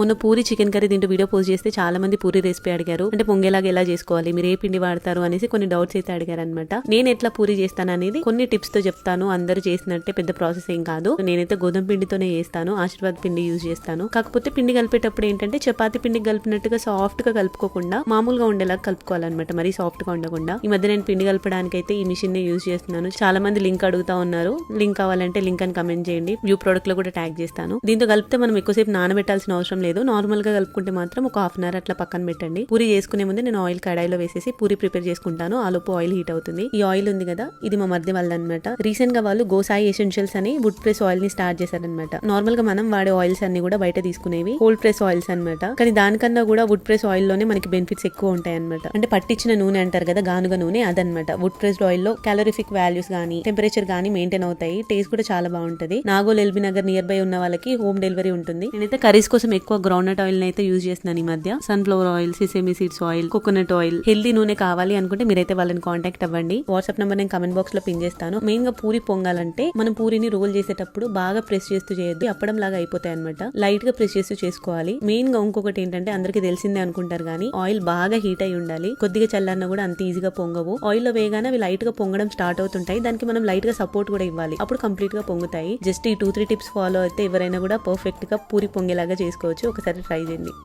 మొన్న puri chicken curry తింటూ video post చేస్తే చాలా మంది పూరి రెసిపీ అడిగారు. అంటే పొంగేలాగా ఎలా చేసుకోవాలి? మీరు ఏ పిండి వాడతారు? అనేసి కొన్ని డౌట్స్ అయితే అడిగారు అనమాట నేను ఎట్లా పూరి చేస్తాను అనేది కొన్ని టిప్స్తో చెప్తాను. అందరూ చేసినట్టే పెద్ద ప్రాసెస్ ఏం కాదు. నేనైతే గోధుమ పిండితోనే చేస్తాను. ఆశీర్వాద్ పిండి యూజ్ చేస్తాను. కాకపోతే పిండి కలిపేటప్పుడు ఏంటంటే చపాతి పిండి కలిపినట్టుగా సాఫ్ట్గా కలుపుకోకుండా మామూలుగా ఉండేలాగా కలుపుకోవాలన్నమాట. మరీ సాఫ్ట్గా ఉండకుండా. ఈ మధ్య నేను పిండి కలపడానికి అయితే ఈ మిషన్ని యూజ్ చేస్తున్నాను. చాలా మంది లింక్ అడుగుతా ఉన్నారు. లింక్ కావాలంటే లింక్ అని కమెంట్ చేయండి. వ్యూ ప్రోడక్ట్లో కూడా ట్యాగ్ చేస్తాను. దీంతో కలిపితే మనం ఎక్కువసేపు నానబెట్టాల్సిన అవసరం లేదు. నార్మల్గా కలుపుకుంటే మాత్రం ఒక హాఫ్ అన్ అవర్ అట్లా పక్కన పెట్టండి. పూరి చేసుకునే ముందు నేను ఆయిల్ కడాయిలో వేసేసి పూరి ప్రిపేర్ చేసుకుంటాను. ఆ లోపు ఆయిల్ హీట్ అవుతుంది. ఈ ఆయిల్ ఉంది కదా ఇది మా మధ్య వాళ్ళ అనమాట రీసెంట్గా వాళ్ళు గోసాయి ఎసెన్షియల్స్ అని వుడ్ ప్రెస్ ఆయిల్ని స్టార్ట్ చేశారనమాట నార్మల్గా మనం వాడే ఆయిల్స్ అన్ని కూడా బయట తీసుకునేవి కోల్డ్ ప్రెస్ ఆయిల్స్ అన్నమాట. కానీ దానికన్నా కూడా వుడ్ ప్రెస్ ఆయిల్లోనే మనకి బెనిఫిట్స్ ఎక్కువ ఉంటాయి అనమాట అంటే పట్టించిన నూనె అంటారు కదా గానుగ నూనె అదనమాట వుడ్ ప్రెస్డ్ ఆయిల్లో క్యాలరిఫిక్ వాల్యూస్ గానీ టెంపరేచర్ గానీ మెయింటైన్ అవుతాయి. టేస్ట్ కూడా చాలా బాగుంటది. Nagole LB Nagar near by ఉన్న వాళ్ళకి హోమ్ డెలివరీ ఉంటుంది. నేనైతే కర్రీస్ కోసం ఎక్కువ గ్రౌండ్నట్ ఆయిల్ అయితే యూజ్ చేస్తున్నాను ఈ మధ్య. Sunflower oil sesame seeds oil coconut oil healthy నూనె కావాలి అనుకుంటే మీరైతే వాళ్ళని కాంటాక్ట్ అవ్వండి. వాట్సాప్ నెంబర్ నేను కమెంట్ బాక్స్లో పిన్ చేస్తాను. మెయిన్గా పూరి పొంగాలంటే మనం పూరిని రోల్ చేసేటప్పుడు బాగా ప్రెస్ చేస్తూ చేయొద్దు. అప్పడం లాగా అయిపోతాయి అనమాట లైట్గా ప్రెస్ చేస్తూ చేసుకోవాలి. మెయిన్గా ఇంకొకటి ఏంటంటే అందరికీ తెలిసిందే అనుకుంటారు కానీ ఆయిల్ బాగా హీట్ అయి ఉండాలి. కొద్దిగా చల్లన్నా కూడా అంత ఈజీగా పొంగవు. ఆయిల్లో వేయగానే అవి లైట్గా పొంగడం స్టార్ట్ అవుతుంటాయి. దానికి మనం లైట్గా సపోర్ట్ కూడా ఇవ్వాలి. అప్పుడు కంప్లీట్గా పొంగుతాయి. జస్ట్ ఈ టూ త్రీ టిప్స్ ఫాలో అయితే ఎవరైనా కూడా పర్ఫెక్ట్గా పూరి పొంగేలాగా చేసుకోవచ్చు. ఒకసారి ట్రై చేయండి.